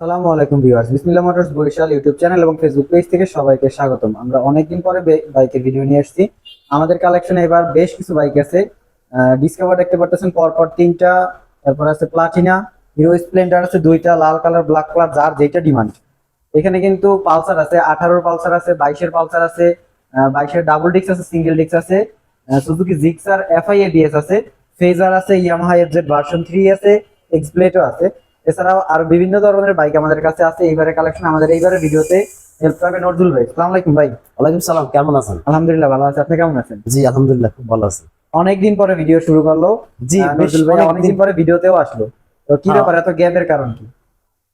আসসালামু আলাইকুম viewers, Bismillah motors Barishal YouTube channel এবং ফেসবুক পেজ থেকে সবাইকে স্বাগতম। আমরা অনেকদিন পরে বাইকের ভিডিও নিয়ে এসেছি আমাদের কালেকশনে এবার বেশ কিছু বাইক আছে। ডিসকভার দেখতে পারতেছেন, পরপর তিনটা, তারপর আছে প্লাটিনা হিরো স্প্লেন্ডার আছে দুইটা, লাল কালার ব্ল্যাক কালার যার যেটা ডিমান্ড এখানে কিন্তু পালসার আছে, আঠারোর পালসার আছে, বাইশের পালসার আছে বাইশের ডাবল ডিক্স আছে সিঙ্গেল ডিক্স আছে সুজুকি জিক্সার এফআই এবিএস আছে ফেজার আছে ইয়ামাহা এফজেড ভার্সন থ্রি আছে এক্সপ্লেটও আছে। এছাড়াও আরও বিভিন্ন ধরনের বাইক আমাদের কাছে আছে এইবারে কালেকশন আমাদের এইবারে ভিডিওতে হেল্প করবে নজরুল ভাই। সালাম আলাইকুম ভাই। ওয়ালাইকুম সালাম কেমন আছেন? আলহামদুলিল্লাহ ভালো আছে আপনি কেমন আছেন? জি আলহামদুলিল্লাহ খুব ভালো আছি। অনেকদিন পরে ভিডিও শুরু করল। জি নজরুল ভাই অনেকদিন পরে ভিডিওতেও আসলো। তো কি হ্যাঁ। ব্যাপার এত গ্যাপের কারণ কি?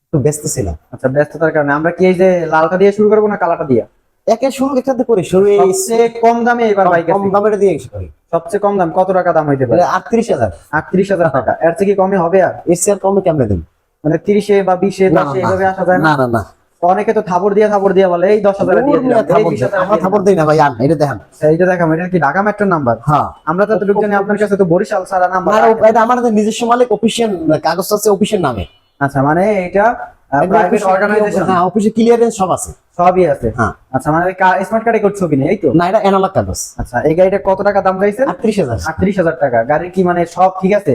একটু ব্যস্ত ছিলাম। আচ্ছা ব্যস্ততার কারণে। আমরা কি এই যে লালটা দিয়ে শুরু করব না কালাটা দিয়ে? একে শুরু একসাথে করি শুরু সবচেয়ে কম দামে এবার বাইক কম দামের দিয়ে করি। সবচেয়ে কম দাম কত টাকা দাম হইতে পারে? আটত্রিশ হাজার। আটত্রিশ হাজার টাকা। এর থেকে কমে হবে আর? এর চেয়ে কমে কেমনে দেন মানে তিরিশে বা বিশে দশে না, এইভাবে আসা যায় না? না না অনেকে তো থাপড় দিয়ে থাপড় দিয়ে বলে এই দশ হাজার দিয়ে দূর দিলাম, মিয়া এই থাপড় 20,000 দেন। আমরা থাপড় দিই না ভাই আন এটা দেখেন। এইটা দেখাম এটা কি ঢাকা মেট্রো নাম্বার হ্যাঁ। আমরা তো লোক জানি আপনার কাছে তো বরিশাল সারা নাম্বার এটা আমাদের নিজস্ব মালিক অফিসিয়াল কাগজ আছে অফিসের নামে। আচ্ছা মানে এটা প্রাইভেট অর্গানাইজেশন হ্যাঁ অফিসে ক্লিয়ারেন্স সব আছে। সবই আছে। হ্যাঁ। আচ্ছা মানে স্মার্ট কার্ডে করছ এই তো? না এটা অ্যানালগ কাগজ। আচ্ছা এই গাড়িটা কত টাকা দাম চাইছেন? হাজার। আটত্রিশ হাজার টাকা। গাড়ির কি মানে সব ঠিক আছে?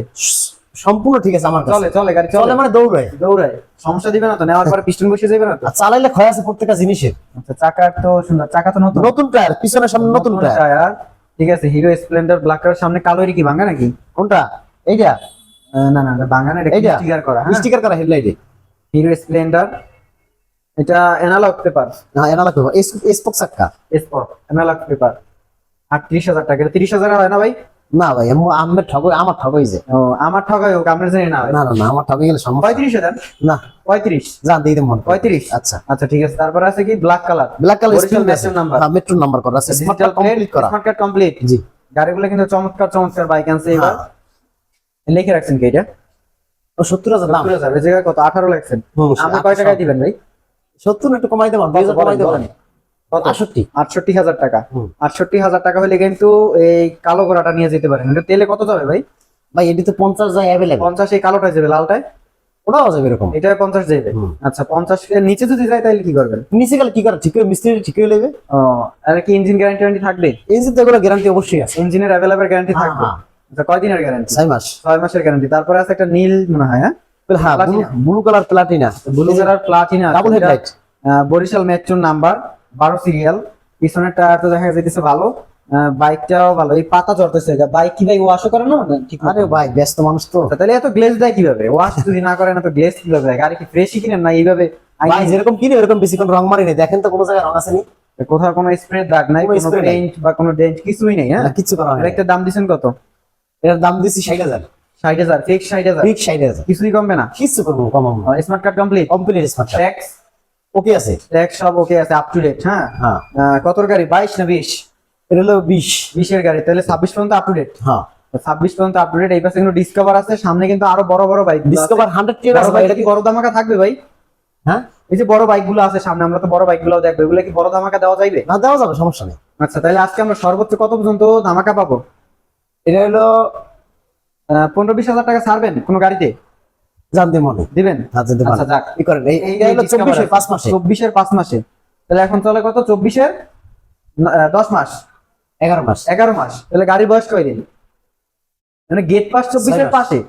সম্পূর্ণ ঠিক আছে আমার কাছে। চলে চলে গাড়ি চলে মানে দৌড়ায়। দৌড়ায়। সমস্যা দিবে না তো নেওয়ার পরে পিস্টন বসে যাবে না তো? চালাইলে ক্ষয় আছে প্রত্যেকটা জিনিসের। আচ্ছা চাকা তো সুন্দর চাকা তো নতুন। নতুন টায়ার পিছনের সামনে নতুন টায়ার ঠিক আছে হিরো স্প্লেন্ডার ব্ল্যাক কালার সামনে কালো এর কি ভাঙা নাকি? কোনটা? এইটা? না না এটা ভাঙা না এটা? স্টিকার করা হ্যাঁ। স্টিকার করা হেডলাইটে হিরো স্প্লেন্ডার এটা অ্যানালগ পেপার হ্যাঁ এনালা করব স্পোক চাক্কা স্পট অ্যানালগ পেপার আটত্রিশ হাজার টাকা তিরিশ হাজার হয় না ভাই? না ভাই আম- আমার ঠক আমার ঠকই যে। ও আমার ঠকাই হোক আপনার জানি না না না আমার ঠকে গেলে সমস্যা পঁয়ত্রিশ হাজার? না। পঁয়ত্রিশ? জান দিয়ে দেবো পঁয়ত্রিশ? আচ্ছা। আচ্ছা ঠিক আছে। তারপর আছে কি? Black colour black colour. হ্যাঁ মেট্রো নাম্বার করা আছে। স্মার্ট কার্ড কমপ্লিট করা। স্মার্ট কার্ড কমপ্লিট জি। গাড়িগুলো কিন্তু চমৎকার চমৎকার বাইক আনছে এবার। হ্যাঁ। লিখে রাখছেন কি এটা? ও সত্তর হাজার দাম। সত্তর হাজার। কত? আঠারো লাগছেন। আপনি কয় টাকায় দিবেন ভাই? সত্তর একটু কমাই দেবো দুই হাজার কমাই দেবো। বলেন। কত আটষট্টি। আটষট্টি হাজার টাকা। আটষট্টি হাজার টাকা হলে কিন্তু এই কালো ঘোড়াটা নিয়ে যেতে পারেন। এটা তেলে কত যাবে ভাই? ভাই এটি তো পঞ্চাশ যায় অ্যাভেলেবল পঞ্চাশ এই কালোটায় যাবে লালটায়? ওটাও যাবে এরকম। এটা পঞ্চাশ যাবে। আচ্ছা পঞ্চাশ নিচে যদি যায় তাহলে কি করবেন? নিচে গেলে কি করে? ঠিক মিস্ত্রি ঠিক হয়ে নেবে আর কি ইঞ্জিন গ্যারান্টি গ্যারান্টি থাকবে? ইঞ্জিন তো এগুলো গ্যারান্টি অবশ্যই আছে। ইঞ্জিনের অ্যাভেলেবল গ্যারান্টি থাকবে। হ্যাঁ। আচ্ছা কয়দিনের গ্যারান্টি ছয় মাস। ছয় মাসের গ্যারান্টি তারপরে আছে একটা নীল মনে হয় হ্যাঁ? হ্যাঁ blue colour Platina blue colour Platina double headlight Barishal মেট্রোর নাম্বার বারো সিরিয়াল। পিছনের টায়ার তো দেখা যাইতেছে ভালো। বাইকটাও ভালো। এই পাতা চড়তেছে বাইক কি ভাই ওয়াশও করে না? ঠিক আরে ভাই ব্যস্ত মানুষ তো। তাহলে এত গ্লেজ দেয় কীভাবে? ওয়াশ যদি না করে না তো গ্লেজ কীভাবে দেয়? গাড়ি কি ফ্রেশই কিনেন না এইভাবে? ভাই যেরকম কিনে এরকম বেশিক্ষণ রং মারি নেই। দেখেন তো কোনো জায়গায় রং আসেনি কোথাও কোনো স্প্রে দাগ নাই কোনো কোনো। পেইন্ট বা কোনো ডেন্ট কিছুই নেই হ্যাঁ? না, কিচ্ছু করা একটা দাম দিছেন কত? এটার দাম দিচ্ছি ষাট হাজার। ষাট হাজার ফিক্স ষাট হাজার। ঠিক ষাট হাজার। কিছুই কমবে না? কিচ্ছু করব কমাবো। Smart card complete complete smart tax okay আছে? ট্যাক্স সব ওকে আছে আপ টু ডেট হ্যাঁ? হ্যাঁ। কতর গাড়ি? বাইশ না বিশ? এটা হলো বিশ। বিশের গাড়ি তাহলে ছাব্বিশ পর্যন্ত আপ টু ডেট হ্যাঁ। ছাব্বিশ পর্যন্ত আপ টু ডেট এই পাশে কিন্তু ডিসকভার আছে সামনে কিন্তু আরও বড় বড় বাইক ডিসকভার হান্ড্রেড টেন আছে এটা কি বড় ধামাকা থাকবে ভাই? হ্যাঁ? এই যে বড় বাইকগুলো আছে সামনে আমরা তো বড় বাইকগুলো দেখব এগুলো কি বড় ধামাকা দেওয়া যাইবে? না দেওয়া যাবে সমস্যা নেই। আচ্ছা তাহলে আজকে আমরা সর্বোচ্চ কত পর্যন্ত ধামাকা পাবো? এটা হলো পনেরো বিশ হাজার টাকা ছাড়বেন কোনো গাড়িতে? দিবেন? আচ্ছা যাক। কি করেন এই হলো মাসে। তাহলে এখন চলে কত? মাস। এগারো মাস। এগারো মাস। তাহলে গাড়ি বয়স কয়দিন মানে গেট পাস। পাশে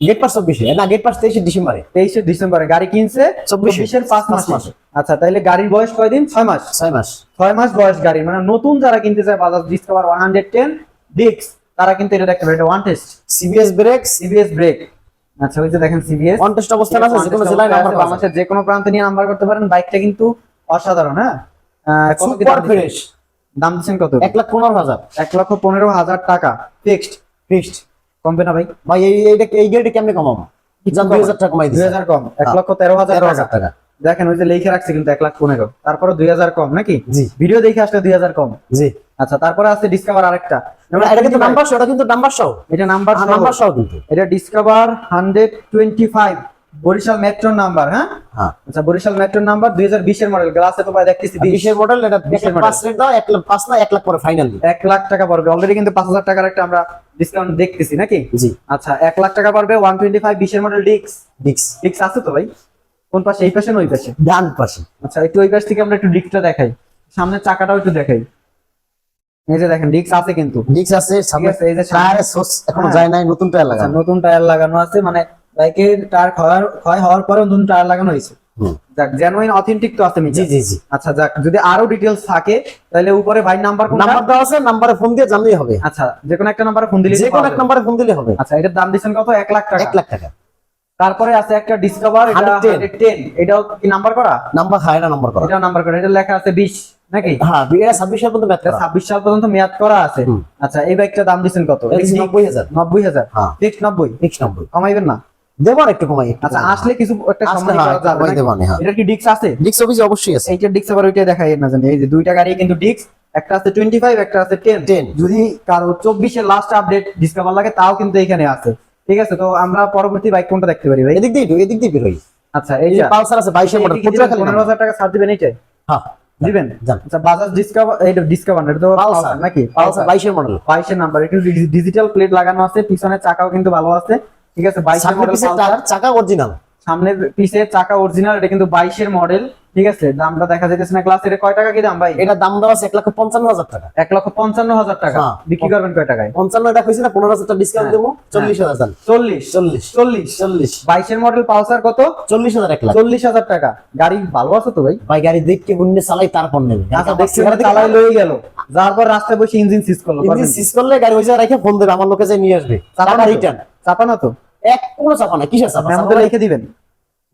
গেট পাস না গেট পাস তেইশে ডিসেম্বরে। তেইশে ডিসেম্বরে। গাড়ি কিনছে মাসে। আচ্ছা তাহলে গাড়ির বয়স কয়দিন ছয় মাস। ছয় মাস। ছয় মাস বয়স গাড়ি মানে নতুন যারা কিনতে চায় Bajaj Discover one hundred ten ডিক্স তারা কিন্তু এটা দেখতে পারে এটা one test CBS brake CBS brake আচ্ছা ওই যে দেখেন সিবিএস ওয়ান টেস্ট অবস্থান আছে যে কোনো জেলায় নাম্বার পাওয়া যায় যে কোনো প্রান্তে নিয়ে নাম্বার করতে পারেন। বাইকটা কিন্তু অসাধারণ হ্যাঁ? সুপার ফ্রেশ দাম দিচ্ছেন? কত? এক লাখ পনেরো হাজার। এক লক্ষ পনেরো হাজার টাকা। ফিক্সড ফিক্সড কমবে না ভাই? ভাই এই এইটা এই গাড়িটা কেমনে কমাবো? দুই হাজার টাকা কমাই দুই হাজার কম। এক হ্যাঁ। লক্ষ তেরো হাজার তেরো হাজার টাকা। দেখেন ওই যে লিখে রাখছে কিন্তু এক লাখ পনেরো। তারপরে দুই হাজার কম নাকি? জি। ভিডিও দেখে আসলে দুই হাজার কম। জি। আচ্ছা তারপরে আছে ডিসকভার আরেকটা। এটা কিন্তু নাম্বার সহ এটা কিন্তু নাম্বার সহ এটা নাম্বার নাম্বার সহ কিন্তু। এটা Discover hundred twenty five Barishal মেট্রোর নাম্বার হ্যাঁ? হ্যাঁ। আচ্ছা বরিশাল মেট্রোর নাম্বার দুই হাজার বিশের মডেল গ্লাসে তো ভাই দেখতেছি বিশ। বিশের মডেল এটা বিশের পাঁচ রেট দাও এক লাখ পাঁচ না এক লাখ পরে ফাইনাল এক লাখ টাকা পড়বে। অলরেডি কিন্তু পাঁচ হাজার টাকার একটা আমরা ডিসকাউন্ট দেখতেছি নাকি? জি। আচ্ছা এক লাখ টাকা পড়বে ওয়ান টোয়েন্টি ফাইভ বিশের মডেল ডিক্স ডিক্স ডিক্স আছে তো ভাই? কোন পাশে? এই পাশে না ওই পাশে? ডান পাশে। আচ্ছা একটু ওই পাশ থেকে আমরা একটু ডিস্কটা দেখাই। সামনের চাকাটাও একটু দেখাই। এই যে দেখেন ডিস্ক আছে কিন্তু। ডিক্স আছে সামনে এই যে সামনে- সোর্স এখনও হ্যাঁ। যায় নাই নতুন টায়ার আচ্ছা লাগানো। নতুন টায়ার লাগানো আছে মানে বাইকের টায়ার ক্ষয় ক্ষয় হওয়ার পরে নতুন টায়ার লাগানো হয়েছে। যাক জেনুইন অথেন্টিক তো আছে জি জি জি। আচ্ছা যাক যদি আরও ডিটেলস থাকে তাহলে উপরে ভাই নাম্বার কোনটা? নাম্বার দেওয়া আছে নাম্বারে ফোন দিয়ে জানলেই হবে। আচ্ছা যে কোনো একটা নাম্বারে ফোন দিলে যে কোনো এক নাম্বারে ফোন দিলে হবে। আচ্ছা এটার দাম দিচ্ছেন কত? এক লাখ টাকা। এক লাখ টাকা। তারপরে আছে একটা ডিসকভার এটা 110 টেন এটাও কি নাম্বার করা? নাম্বার হ্যাঁ এটা নাম্বার করা। এটা নাম্বার করা এটা লেখা আছে বিশ। নাকি? হ্যাঁ এটা ছাব্বিশ সাল পর্যন্ত ছাব্বিশ সাল পর্যন্ত মেয়াদ করা আছে। আচ্ছা এই বাইকটা দাম দিচ্ছেন কত? নব্বই হাজার। নব্বই হাজার? হ্যাঁ। ফিক্স নব্বই? ফিক্স নব্বই। কমাইবেন না? দেবো একটু কমাই আচ্ছা আসলে কিছু একটা সম্মান করা যাবে কমাই নাকি? দেবো না। এটার কি ডিক্স আছে? ডিক্স অফিসে অবশ্যই আছে। এইটার ডিক্স আবার ওইটা দেখাই না জানি। এই যে দুইটা গাড়ি কিন্তু ডিক্স একটা আছে টোয়েন্টি ফাইভ একটা আছে টেন 10 যদি কারও চব্বিশের লাস্ট আপডেট ডিসকভার লাগে তাও কিন্তু এখানে আছে। ঠিক আছে তো আমরা পরবর্তী বাইক কোনটা দেখতে পারি ভাই? এদিক দিয়ে এদিক দিয়ে বেরোই আচ্ছা এই যে পালসার আছে বাইশের মডেল পটুয়াখালী পনেরো হাজার টাকা ছাড় দিবেন এইটাই? হ্যাঁ। দিবেন? আচ্ছা বাজাজ ডিসকভার এটা ডিসকভার এটা তো পালসার নাকি? পালসার 22 এর মডেল বাইশের নাম্বার একটু ডিজিটাল প্লেট লাগানো আছে পিছনে চাকাও কিন্তু ভালো আছে। ঠিক আছে 22 এর মডেল চাকা অরিজিনাল সামনের পিছের চাকা অরিজিনাল এটা কিন্তু বাইশের মডেল ঠিক আছে? দামটা দেখা যাইতেছে না। ক্লাস এটা কয় টাকা কি দাম ভাই? এটা দাম দেওয়া আছে এক লক্ষ পঞ্চান্ন হাজার টাকা। এক লক্ষ পঞ্চান্ন হাজার টাকা। হ্যাঁ। বিক্রি করবেন কয় টাকায়? পঞ্চান্ন টাকা হয়েছে না পনেরো হাজার টাকা ডিসকাউন্ট হ্যাঁ। দেবো চল্লিশ হাজার। চল্লিশ। চল্লিশ। চল্লিশ। চল্লিশ। বাইশের মডেল পালসার কত? চল্লিশ হাজার এক লাখ। চল্লিশ হাজার টাকা। গাড়ি ভালো আছে তো ভাই? ভাই গাড়ি দেখকে বুঝলে চালাই তারপর নেবে। আচ্ছা দেখছি চালাই লয়ে গেল। যার পর রাস্তায় বসে ইঞ্জিন সিজ করল। ইঞ্জিন সিজ করলে গাড়ি ওই জায়গায় রেখে ফোন দেবে আমার লোকে যাই নিয়ে আসবে। টাকা রিটার্ন চাপানো তো? এক কোনো চাপা না কিসের চাপা? মেমোতে লিখে দিবেন।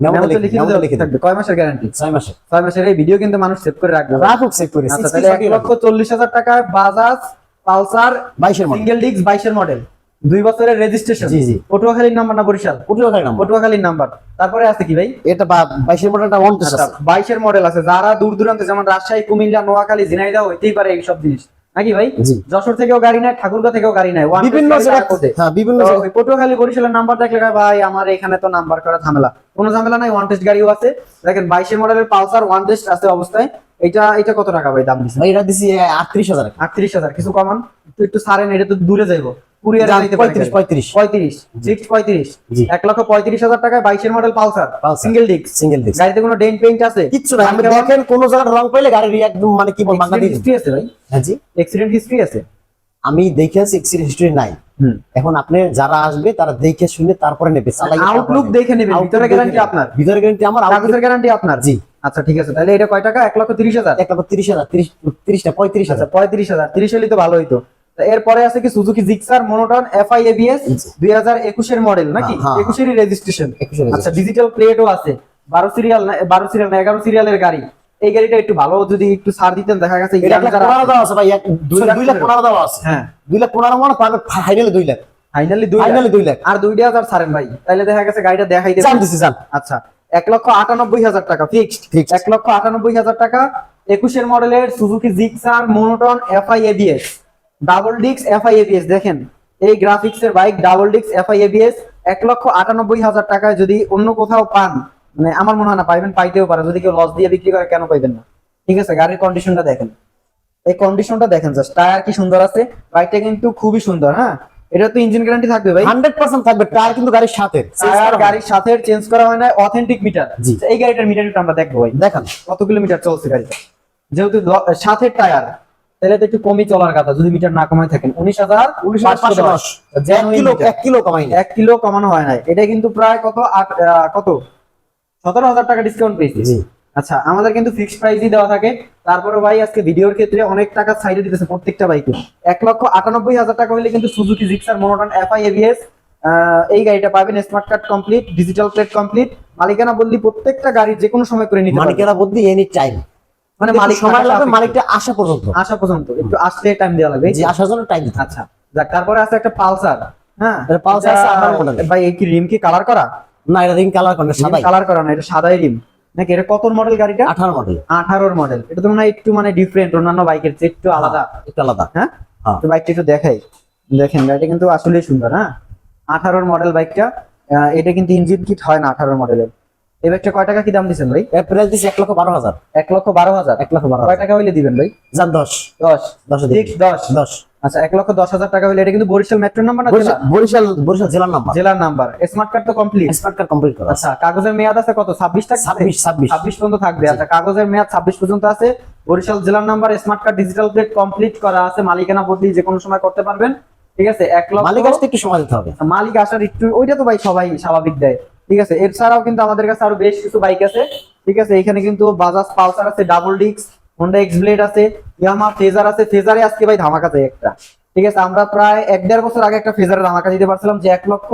মেমোতে মেমোতে লিখে লিখে দিলে লিখে থাকবে কয় মাসের গ্যারান্টি ছয় মাসে। ছয় মাসের এই ভিডিও কিন্তু মানুষ সেভ করে রাখবে রাখুক সেভ করে। আচ্ছা তাহলে এক লক্ষ চল্লিশ হাজার টাকায় বাজাজ পালসার বাইশের মডেল সিঙ্গেল ডিস্ক বাইশের মডেল দুই বছরের রেজিস্ট্রেশন জি, জি। পটুয়াখালীর নাম্বার না বরিশাল? নাম্বার পটুয়াখালীর নাম্বার। তারপরে আছে কি ভাই? এটা মডেলটা টেস্ট আচ্ছা আছে। বাইশের মডেল আছে। যারা দূর দূরান্তে যেমন রাজশাহী কুমিল্লা নোয়াখালী ঝিনাইদহ হইতেই পারে এইসব জিনিস। নাকি ভাই? যশোর থেকেও গাড়ি নাই ঠাকুরগা থেকেও গাড়ি নাই। বিভিন্ন? হ্যাঁ বিভিন্ন পটুয়াখালী বরিশালের নাম্বার দেখলে ভাই আমার এখানে তো নাম্বার করা ঝামেলা। কোনো ঝামেলা নাই ওয়ান টেস্ট গাড়িও আছে। দেখেন বাইশের মডেলের পালসার ওয়ান টেস্ট আছে অবস্থায়। এটা এটা কত টাকা ভাই দাম দিচ্ছে এটা দিছি আটত্রিশ হাজার আটত্রিশ হাজার কিছু কমান। একটু একটু সারেন এটা তো দূরে যাইবো। কুরিয়ারে পঁয়ত্রিশ পঁয়ত্রিশ। পঁয়ত্রিশ ফিক্সড পঁয়ত্রিশ। এক লক্ষ পঁয়ত্রিশ হাজার টাকায় বাইশের model Pulsar. Single disc single disc গাড়িতে কোনো ডেন্ট পেইন্ট আছে? কিচ্ছু না আমি দেখেন কোন জায়গায় রং পাইলে গাড়ির একদম মানে কি বল বাংলা হিস্ট্রি আছে ভাই। হ্যাঁ জি। এক্সিডেন্ট হিস্ট্রি আছে। আমি দেখে আছি হিস্টরি নাই। এখন আপনি যারা আসবে তারা দেখে শুনে তারপরে নেবে। আউটলুক দেখে ভিতরে গ্যারান্টি আপনার। ভিতরে গ্যারান্টি আমার গ্যারান্টি আপনার। জি। আচ্ছা ঠিক আছে। তাহলে এটা কয় টাকা? এক লক্ষ তিরিশ হাজার। এক লক্ষ তিরিশ হাজার তিরিশ তিরিশটা পঁয়ত্রিশ আচ্ছা হাজার পঁয়ত্রিশ হাজার। তিরিশ হলে তো ভালো হইতো। এরপরে আছে কি Suzuki Gixxer monotone FI ABS দুই হাজার একুশের মডেল নাকি? হ্যাঁ, হ্যাঁ। একুশেরই রেজিস্ট্রেশন আচ্ছা ডিজিটাল প্লেটও আছে। বারো সিরিয়াল বারো সিরিয়াল না এগারো সিরিয়ালের গাড়ি। এই গাড়িটা একটু ভালো যদি একটু ছাড় দিতেন দেখা গেছে আছে ভাই দুই লাখ পনেরো। দেওয়া আছে। হ্যাঁ। দুই লাখ পনেরো মানে পাবে ফাইনালি দুই লাখ। ফাইনালি দুই ফাইনালি লাখ। দুই লাখ। আর দুইটা হাজার ছাড়েন ভাই। তাহলে দেখা গেছে গাড়িটা দেখাইতে জান দিছি আচ্ছা এক লক্ষ আটানব্বই হাজার টাকা ফিক্সড এক লক্ষ আটানব্বই হাজার টাকা একুশের মডেলের Suzuki Gixxer monotone FI ABS double ডিক্স এফআই এবিএস দেখেন। এই গ্রাফিক্স এর বাইক ডাবল ডিক্স এফআই এবিএস এক লক্ষ আটানব্বই হাজার টাকায় যদি অন্য কোথাও পান মানে আমার মনে হয় না পাইবেন পাইতেও পারে। যদি কেউ লস দিয়ে বিক্রি করে কেন পাইবেন না? ঠিক আছে গাড়ির কন্ডিশনটা দেখেন। এই কন্ডিশনটা দেখেন জাস্ট টায়ার কি সুন্দর আছে? বাইকটা কিন্তু খুবই সুন্দর হ্যাঁ? এটা তো ইঞ্জিন গ্যারান্টি থাকবে ভাই? হান্ড্রেড পার্সেন্ট থাকবে টায়ার কিন্তু গাড়ির সাথে। টায়ার গাড়ির সাথে চেঞ্জ করা হয় না অথেন্টিক মিটার জি। এই গাড়িটার মিটার আমরা দেখব ভাই। দেখান। কত কিলোমিটার চলছে গাড়িটা? যেহেতু সাথে টায়ার তাহলে তো একটু কমই চলার কথা যদি মিটার না কমায় থাকেন। উনিশ হাজার এক কিলো কমাই এক কিলো কমানো হয় নাই। এটা কিন্তু প্রায় কত? আট কত? সতেরো হাজার টাকা ডিসকাউন্ট পেয়েছি। আচ্ছা আমাদের কিন্তু ফিক্সড প্রাইসই দেওয়া থাকে। তারপরে ভাই আজকে ভিডিওর ক্ষেত্রে অনেক টাকা সাইডে দিতেছে প্রত্যেকটা বাইকে এক লক্ষ আটানব্বই হাজার টাকা হলে কিন্তু Suzuki Gixxer monotone FI ABS এই গাড়িটা পাবেন smart card complete digital plate complete মালিকানা বদলি প্রত্যেকটা গাড়ি যে কোনো সময় করে নিতে মালিকেরা বদলি এনি টাইম মানে মালিক সময় লাগবে মালিকটা আসা পর্যন্ত। আসা পর্যন্ত একটু আসতে টাইম দেওয়া লাগবে। জি আসার জন্য টাইম আচ্ছা যাক তারপরে আছে একটা পালসার হ্যাঁ? Pulsar আছে, 18 model। ভাই এই কি রিম কি কালার করা? না এটা রিং কালার করে সাদাই। কালার করা না এটা সাদাই রিম। নাকি এটা কত মডেল গাড়িটা? আঠারো মডেল আঠারোর মডেল এটা তো মনে হয় একটু মানে ডিফারেন্ট অন্যান্য বাইকের চেয়ে একটু আলাদা। একটু আলাদা। হ্যাঁ? হ্যাঁ। তো বাইকটা একটু দেখাই। দেখেন গাড়িটা কিন্তু আসলেই সুন্দর হ্যাঁ? আঠারোর মডেল বাইকটা এটা কিন্তু ইঞ্জিন কিট হয় না আঠারোর মডেলের এই বাইকটা কয় টাকা কি দাম দিচ্ছেন ভাই? এর প্রাইস দিচ্ছে এক লক্ষ বারো হাজার। এক লক্ষ বারো হাজার? এক লক্ষ বারো কয় টাকা হইলে দিবেন ভাই? যান দশ। দশ। দশ ফিক্স দশ। দশ। আচ্ছা এক লক্ষ দশ হাজার টাকা হলে এটা কিন্তু বরিশাল মেট্রো নাম্বার না বরিশাল বরিশাল জেলার নাম্বার জেলার নাম্বার স্মার্ট কার্ড তো কমপ্লিট স্মার্ট কার্ড কমপ্লিট করা আচ্ছা কাগজের মেয়াদ আছে কত? ছাব্বিশ ছাব্বিশ। ছাব্বিশ পর্যন্ত থাকবে। আচ্ছা কাগজের মেয়াদ ছাব্বিশ পর্যন্ত আছে। বরিশাল জেলার number smart card digital plate complete করা আছে। মালিকানা বদলি যে কোনো সময় করতে পারবেন। ঠিক আছে এক লক্ষ মালিক আসতে একটু সময় দিতে হবে। মালিক আসার একটু ওইটা তো ভাই সবাই স্বাভাবিক দেয়। ঠিক আছে? এছাড়াও কিন্তু আমাদের কাছে আরও বেশ কিছু বাইক আছে। ঠিক আছে? এখানে কিন্তু বাজাজ পালসার আছে ডাবল ডিক্স হোন্ডা এক্স ব্লেড আছে ইয়ামা ফেজার আছে। ফেজারে আজকে ভাই ধামাকা যায় একটা। ঠিক আছে? আমরা প্রায় এক দেড় বছর আগে একটা ফেজারে ধামাকা দিতে পারছিলাম, যে এক লক্ষ,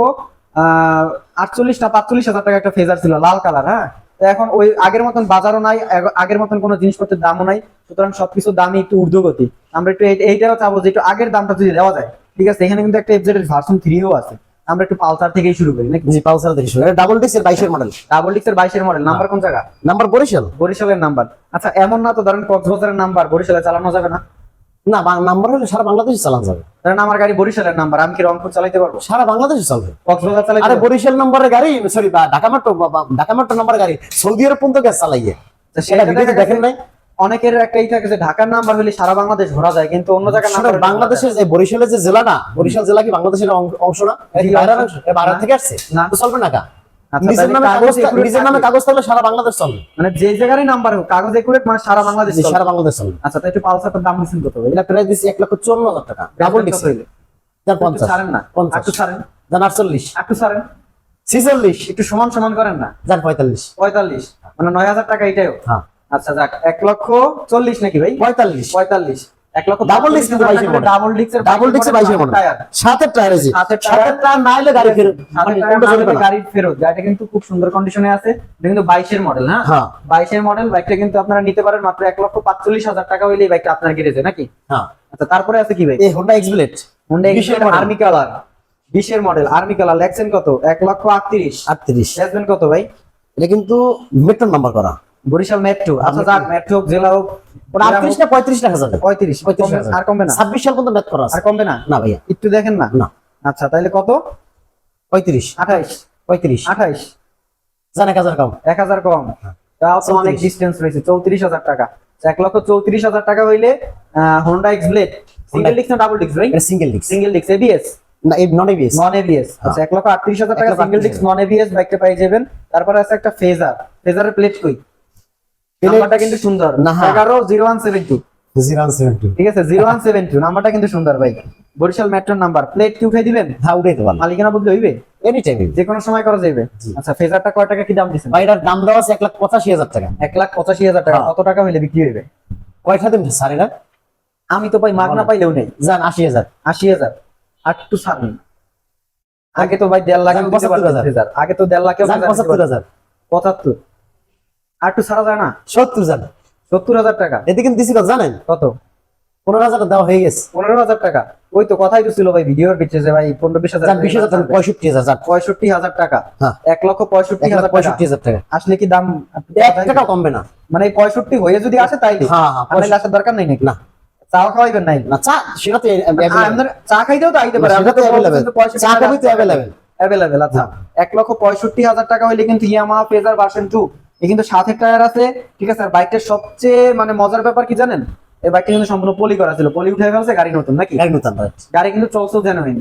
আহ আটচল্লিশ না পাঁচচল্লিশ হাজার টাকা একটা ফেজার ছিল, লাল কালার হ্যাঁ? এখন ওই আগের মতন বাজারও নাই আগের মতন কোনো জিনিসপত্রের দামও নাই। সুতরাং সবকিছুর দামই একটু ঊর্ধ্বগতি। আমরা একটু এইটাও চাবো যে একটু আগের দামটা যদি দেওয়া যায়, ঠিক আছে? এখানে কিন্তু একটা এফজেড এর ভার্সন থ্রিও আছে। আমরা একটু পালসার থেকেই শুরু করি নাকি? জি পালসার দেখি শুরু এটা ডাবল ডিক্স এর বাইশের মডেল ডাবল ডিক্সের বাইশের মডেল নাম্বার কোন জায়গা? নাম্বার বরিশাল। বরিশালের নাম্বার আচ্ছা এমন না তো ধরেন কক্সবাজারের নাম্বার বরিশালে চালানো যাবে না? না নাম্বার হলে সারা বাংলাদেশে চালানো যাবে। ধরেন আমার গাড়ি বরিশালের নাম্বার আমি কি রংপুর চালাইতে পারব? সারা বাংলাদেশে চলবে কক্সবাজার চালাইতে আরে বরিশাল নম্বরের গাড়ি sorry Dhaka metro Dhaka metro নম্বরের গাড়ি সৌদি আরব পর্যন্ত গ্যাস চালাইয়ে। সেটা সেটা ভিডিওতে দেখেন নাই? অনেকের একটাই থাকে যে ঢাকার নাম্বার হলে সারা বাংলাদেশ ঘোরা যায় কিন্তু অন্য জায়গার নাম্বার বাংলাদেশের যে বরিশালের যে জেলা না বরিশাল জেলা কি বাংলাদেশের অংশ না? বাইরে থেকে আসছে? না। তো চলবে না কা? আচ্ছা, নিজের নামে কাগজ কাগজ accurate নিজের নামে থাকবে। কাগজ থাকলে সারা বাংলাদেশ চলবে। মানে যে জায়গারই নাম্বার হোক কাগজ একুরেট মানে সারা বাংলাদেশ সারা বাংলাদেশ চলবে। আচ্ছা একটু পালসারটার দাম দিচ্ছেন কত? এটা প্রায় দিচ্ছি এক লক্ষ চুয়ান্ন হাজার টাকা। ডাবল ডিক্স হইলে? যার একটু পঞ্চাশ। ছাড়েন না। পঞ্চাশ। একটু ছাড়েন। যান আটচল্লিশ। একটু ছাড়েন। ছিচল্লিশ। একটু সমান সমান করেন না। পঁয়তাল্লিশ। পঁয়তাল্লিশ। মানে নয় হাজার টাকা হ্যাঁ। আচ্ছা যাক এক লক্ষ চল্লিশ নাকি ভাই? পঁয়তাল্লিশ। পঁয়তাল্লিশ। এক লক্ষ Double disc কিন্তু 22 এর model। ডাবল ডিক্সের ডাবল ডিক্সে বাইশের মডেল। সাতের টায়ার আছে। সাতের টায়ার। না হলে গাড়ি ফেরত মানে গাড়ির ফেরত। গাড়িটা কিন্তু খুব সুন্দর কন্ডিশনে আছে। কিন্তু বাইশের মডেল হ্যাঁ? হ্যাঁ। বাইশের মডেল বাইকটা কিন্তু আপনারা নিতে পারেন মাত্র এক লক্ষ পাঁচচল্লিশ হাজার টাকা হইলে এই বাইকটা আপনার গেরেজে নাকি? হ্যাঁ। আচ্ছা তারপরে আছে কি ভাই? এই হোন্ডা হোন্ডা 20 আর্মি কালার বিশের মডেল আর্মি কালার লেখছেন কত? এক লক্ষ আটত্রিশ। আটত্রিশ। কত ভাই? এটা কিন্তু মেট্রো নাম্বার করা। বরিশাল মেট্রো। আচ্ছা যাক মেট্রো জেলা হোক ওটা আটত্রিশ না পঁয়ত্রিশ টাকা যাবে পঁয়ত্রিশ পঁয়ত্রিশ আর কমবে না? ছাব্বিশ সাল পর্যন্ত ম্যাথ করা আর কমবে না? না ভাইয়া। একটু দেখেন না? না। আচ্ছা তাহলে কত? পঁয়ত্রিশ। আঠাইশ। পঁয়ত্রিশ। আঠাইশ। জান এক হাজার কম। এক হাজার কম। তাও তো অনেক ডিস্টেন্স রয়েছে চৌত্রিশ হাজার টাকা। এক লক্ষ চৌত্রিশ হাজার টাকা হইলে Honda X Blade single disc না ডাবল ডিস্ক ভাই? এটা single disc single disc ABS না নন এবিএস নন এবিএস আচ্ছা এক লক্ষ আটত্রিশ হাজার টাকা সিঙ্গেল 38 ডিস্ক নন এবিএস বাইকটা পেয়ে যাবেন। তারপরে আছে একটা ফেজার ফেজারের প্লেট কই? নাম্বারটা কিন্তু সুন্দর। হ্যাঁ। এগারো zero one seven two zero ঠিক আছে জিরো ওয়ান সেভেন টু নাম্বারটা কিন্তু সুন্দর ভাই। বরিশাল মেট্রোর নাম্বার প্লেট কি উঠাই দিবেন? হ্যাঁ উঠাইতে পারলাম মালিকানা বদলে হইবে? এনি টাইম যে কোনো সময় করা যাবে আচ্ছা ফেজারটা কয় টাকা কি দাম দিচ্ছেন ভাই এটার দাম দেওয়া আছে এক লাখ পঁচাশি হাজার টাকা। এক লাখ পঁচাশি হাজার টাকা। হ্যাঁ। কত টাকা হইলে বিক্রি হইবে? কয়টা দিন স্যার এটা? আমি তো ভাই মাগনা পাইলেও নেই। যান আশি হাজার। আশি হাজার। আর একটু ছাড়ুন। আগে তো ভাই দেড় লাখ যান, 75,000 আগে তো দেড় লাখে পঁচাত্তর হাজার। পঁচাত্তর। আর একটু ছাড়া যায় না? সত্তর হাজার সত্তর হাজার টাকা। এতে কিন্তু দিছি কত জানেন? কত? পনেরো হাজার দেওয়া হয়ে গেছে। পনেরো হাজার টাকা। ওই তো কথাই তো ছিল ভাই ভিডিওর পিছিয়ে যে ভাই পনেরো বিশ হাজার বিশ হাজার পঁয়ষট্টি হাজার পঁয়ষট্টি হাজার টাকা। হ্যাঁ। এক লক্ষ পঁয়ষট্টি হাজার টাকা। পঁয়ষট্টি হাজার টাকা। আসলে কি দাম? এক টাকা কমবে না। মানে পঁয়ষট্টি হয়ে যদি আসে তাইলে হ্যাঁ হ্যাঁ আসার দরকার নেই নাকি? না। চাও খাওয়াইবেন নাই না চা সেটা তো চা খাইতেও তো আইতে পারে। সেটা তো অ্যাভেলেবেল চা কবি তো অ্যাভেলেবেল অ্যাভেলেবেল আচ্ছা। এক লক্ষ পঁয়ষট্টি হাজার টাকা হইলে কিন্তু Yamaha Fazer version two A কিন্তু সাথে টায়ার আছে ঠিক আছে? আর বাইকটার সবচেয়ে মানে মজার ব্যাপার কি জানেন? এই বাইকটা কিন্তু সম্পূর্ণ পলি করা ছিল। পলি উঠে ফেলছে গাড়ি নতুন নাকি? গাড়ি নতুন গাড়ি কিন্তু চলছেও জেনুইন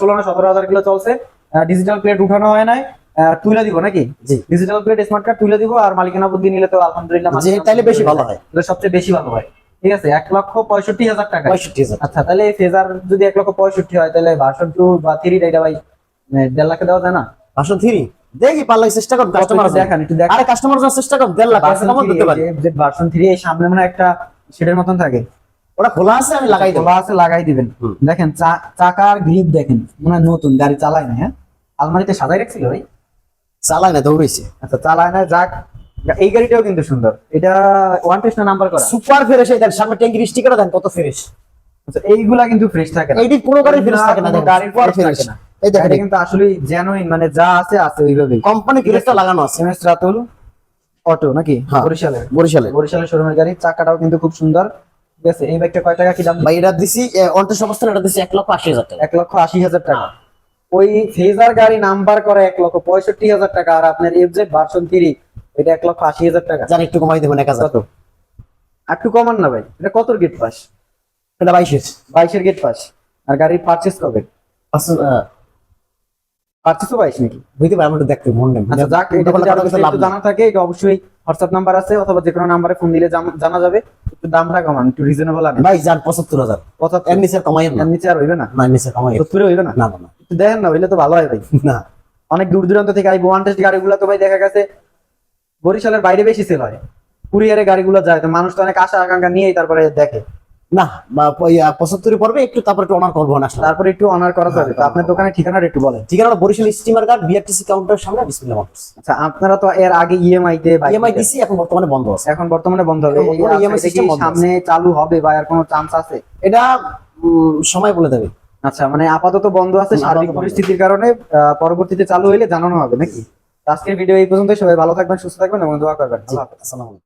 ষোলো না সতেরো হাজার কিলো চলছে। ডিজিটাল প্লেট উঠানো হয় নাই। তুলে দিব নাকি? জি। ডিজিটাল প্লেট স্মার্ট কার্ড তুলে দিব আর মালিকানা বুদ্ধি নিলে তো আলহামদুলিল্লাহ বুদ্ধি বেশি ভালো হয়। তাহলে সবচেয়ে বেশি ভালো হয়। ঠিক আছে এক লক্ষ পঁয়ষট্টি হাজার টাকা। পঁয়ষট্টি হাজার আচ্ছা তাহলে এই ফেজার যদি এক লক্ষ পঁয়ষট্টি হয় তাহলে ভার্সন টু বা থ্রি এটা ভাই দেড় লাখে দেওয়া যায় না? পাঁচশো থ্রি দেখি পারলে চেষ্টা করুন কাস্টমার দেখান একটু দেখান। আরে কাস্টমার জন্য চেষ্টা করুন দেড় লাখ ভার্সন কমন দিতে পারি। ভার্সন থ্রি এই সামনে মানে একটা শেডের মতন থাকে। ওটা খোলা আছে আমি লাগাই দেবো। খোলা আছে লাগাই দিবেন। দেখেন চাকার গ্রিপ দেখেন মনে নতুন গাড়ি চালায় না হ্যাঁ? আলমারিতে সাজাই রাখছিল ভাই? চালাই না দৌড়েছে আচ্ছা চালায় না যাক। এই গাড়িটাও কিন্তু সুন্দর। এটা ওয়ান টেস্ট নাম্বার করা? সুপার ফ্রেশ এই দেন সামনে ট্যাঙ্কির স্টিকার দেন কত ফ্রেশ আচ্ছা এইগুলা কিন্তু ফ্রেশ থাকে না। এইটি কোনো গাড়ি ফ্রেশ থাকে না গাড়ির fresh ফ্রেশ থাকে না। এই দেখেন এটা কিন্তু আসলে জেনুইন মানে যা আছে আছে ওইভাবেই। কোম্পানি গ্রেসটা লাগানো আছে? রাতুল অটো নাকি? হ্যাঁ। বরিশালে বরিশালের। শোরুমের গাড়ি চাকাটাও কিন্তু খুব সুন্দর। ঠিক আছে এই বাইকটা কয় টাকা কি দাম? ভাই এটা দিছি অন্টের অবস্থান এটা দিছি এক লক্ষ আশি হাজার টাকা। এক লক্ষ আশি হাজার টাকা। ওই ফেজার গাড়ি নাম্বার করে এক লক্ষ পঁয়ষট্টি হাজার টাকা আর আপনার এফজেড ভার্সন থ্রি এটা এক লক্ষ আশি হাজার টাকা। জান একটু কমাই দেবেন এক হাজার একটু কমান না ভাই এটা কত গেট পাস এটা বাইশের। বাইশের গেট পাস আর গাড়ির পারচেস কবে? বাইশ নাকি? হইতে পারে আমি দেখতে মন নেই। আচ্ছা যাক এটা তখন যদি কথা আপনাদের বলতে লাভ একটু নেই। জানা থাকে এটা অবশ্যই হোয়াটসঅ্যাপ নাম্বার আছে অথবা যে কোনো নাম্বারে ফোন দিলে জানা যাবে। একটু দামটা কমান একটু রিজনেবল আনেন ভাই যান পঁচাত্তর হাজার। পঁচাত্তর। এর নিচে কমাই না। নিচে আর হইবে না? না নিচে কমাই সত্তরে হইবে না? না না না। একটু দেখেন না হইলে তো ভালো হয় ভাই। না। অনেক দূর দূরান্ত থেকে এই ওয়ান টেস্ট গাড়িগুলো তো ভাই দেখা গেছে বরিশালের বাইরে বেশি সেল হয়। কুরিয়ারে গাড়িগুলো যায় তো মানুষ তো অনেক আশা আকাঙ্ক্ষা নিয়েই তারপরে দেখে। না একটু তারপর একটু অনার করব না তারপরে একটু অনার করা যাবে। আপনার দোকানের ঠিকানাটা একটু বলেন। ঠিকানা Barishal steamer ghat BRTC counter সামনে বিসমিল্লাহ মোটরস আচ্ছা আপনারা তো এর আগে ইএমআই তে ইএমআই দিছি এখন বর্তমানে বন্ধ আছে। এখন বর্তমানে বন্ধ হবে। এখন এই বর্তমানে EMI এটা কি system বন্ধ আছে। সামনে চালু হবে বা এর কোনো চান্স আছে? এটা সময় বলে দেবে। আচ্ছা মানে আপাতত বন্ধ আছে। সার্বিক পরিস্থিতির কারণে পরবর্তীতে চালু হইলে জানানো হবে নাকি? আজকের ভিডিও এই পর্যন্ত সবাই ভালো থাকবেন সুস্থ থাকবেন এবং দোয়া করবেন। আসসালামু আলাইকুম।